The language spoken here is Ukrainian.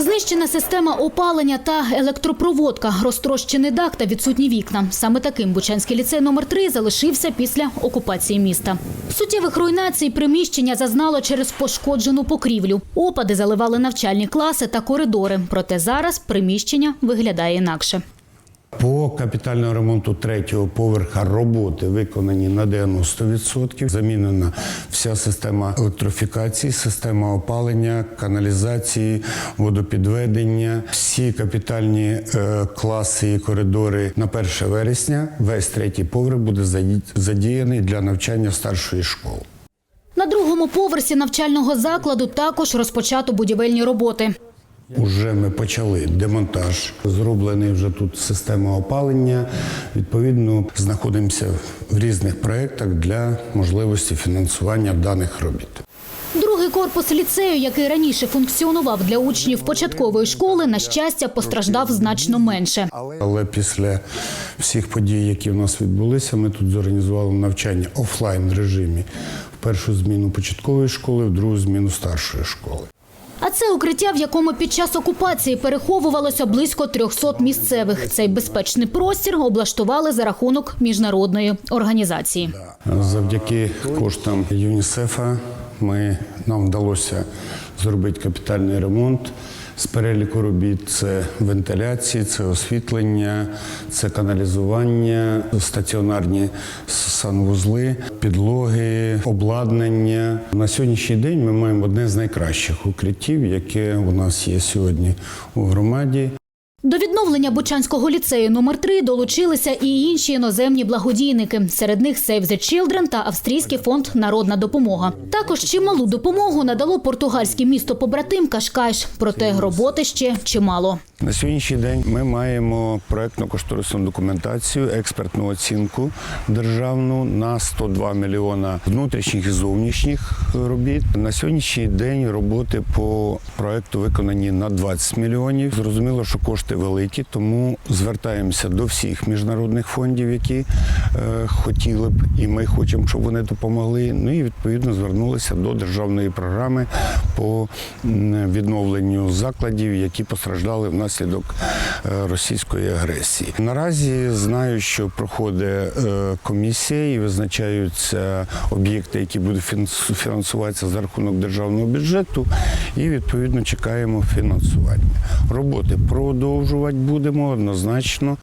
Знищена система опалення та електропроводка, розтрощений дах та відсутні вікна. Саме таким Бучанський ліцей номер 3 залишився після окупації міста. Суттєвих руйнацій приміщення зазнало через пошкоджену покрівлю. Опади заливали навчальні класи та коридори. Проте зараз приміщення виглядає інакше. По капітальному ремонту третього поверха роботи виконані на 90%. Замінена вся система електрифікації, система опалення, каналізації, водопідведення. Всі капітальні е, класи і коридори на 1 вересня. Весь третій поверх буде заді- задіяний для навчання старшої школи. На другому поверсі навчального закладу також розпочато будівельні роботи. Уже ми почали демонтаж. Зроблений вже тут система опалення. Відповідно, знаходимося в різних проєктах для можливості фінансування даних робіт. Другий корпус ліцею, який раніше функціонував для учнів початкової школи, на щастя, постраждав значно менше. Але після всіх подій, які в нас відбулися, ми тут зорганізували навчання офлайн режимі в першу зміну початкової школи, в другу зміну старшої школи. А це укриття, в якому під час окупації переховувалося близько 300 місцевих. Цей безпечний простір облаштували за рахунок міжнародної організації. Завдяки коштам ЮНІСЕФа ми, нам вдалося зробити капітальний ремонт. З переліку робіт це вентиляції, це освітлення, це каналізування, стаціонарні санвузли, підлоги, обладнання. На сьогоднішній день ми маємо одне з найкращих укриттів, яке у нас є сьогодні у громаді. До відновлення Бучанського ліцею номер 3 долучилися і інші іноземні благодійники. Серед них Save the Children та австрійський фонд Народна допомога. Також чималу допомогу надало португальське місто побратим Кашкайш. Проте роботи ще чимало. На сьогоднішній день ми маємо проектно-кошторисну документацію, експертну оцінку державну на 102 мільйона внутрішніх і зовнішніх робіт. На сьогоднішній день роботи по проекту виконані на 20 мільйонів. Зрозуміло, що кошти великі, тому звертаємося до всіх міжнародних фондів, які е, хотіли б, і ми хочемо, щоб вони допомогли. Ну і відповідно звернулися до державної програми по відновленню закладів, які постраждали внаслідок е, російської агресії. Наразі знаю, що проходить е, комісія і визначаються об'єкти, які будуть фінансуватися за рахунок державного бюджету, і відповідно чекаємо фінансування. Роботи продовжувати будемо однозначно.